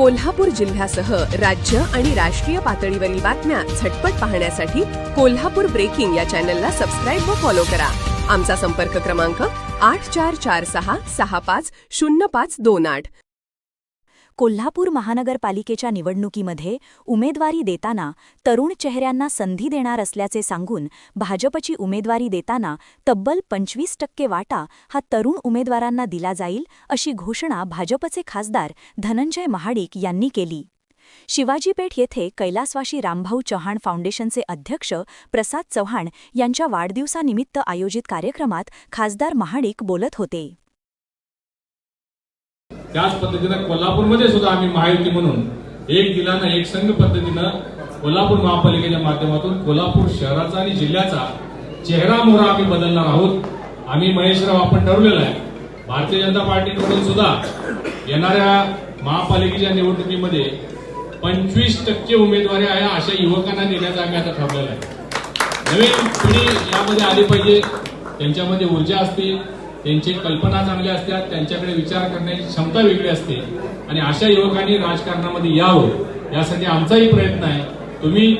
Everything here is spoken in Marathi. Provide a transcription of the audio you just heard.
कोल्हापूर जिल्ह्यासह राज्य आणि राष्ट्रीय पातळीवरील बातम्या झटपट पाहण्यासाठी कोल्हापूर ब्रेकिंग या चॅनलला सबस्क्राईब व फॉलो करा. आमचा संपर्क क्रमांक आठ चार चार सहा सहा पाच शून्य पाच दोन आठ. कोल्हापूर महानगरपालिकेच्या निवडणुकीमध्ये उमेदवारी देताना तरुण चेहऱ्यांना संधी देणार असल्याचे सांगून भाजपची उमेदवारी देताना तब्बल पंचवीस टक्के वाटा हा तरुण उमेदवारांना दिला जाईल अशी घोषणा भाजपचे खासदार धनंजय महाडिक यांनी केली. शिवाजीपेठ येथे कैलासवाशी रामभाऊ चव्हाण फाउंडेशनचे अध्यक्ष प्रसाद चव्हाण यांच्या वाढदिवसानिमित्त आयोजित कार्यक्रमात खासदार महाडिक बोलत होते. त्याच पद्धतीनं कोल्हापूरमध्ये सुद्धा आम्ही महायुती म्हणून एक दिलानं एक संघ पद्धतीनं कोल्हापूर महापालिकेच्या माध्यमातून कोल्हापूर शहराचा आणि जिल्ह्याचा चेहरा मोहरा आम्ही बदलणार आहोत. आम्ही महेशराव आपण ठरवलेला आहे. भारतीय जनता पार्टीकडून सुद्धा येणाऱ्या महापालिकेच्या निवडणुकीमध्ये पंचवीस टक्के उमेदवारी आहे अशा युवकांना देण्याचं आम्ही आता ठरवलेला आहे. नवीन पिढी यामध्ये आली पाहिजे. त्यांच्यामध्ये ऊर्जा असते. त्यांची कल्पना चांगल्या असतात त्यांच्याकडे विचार करण्याची क्षमता वेगळी असते. आणि अशा युवकांनी राजकारणामध्ये यावं यासाठी आमचाही प्रयत्न आहे. तुम्ही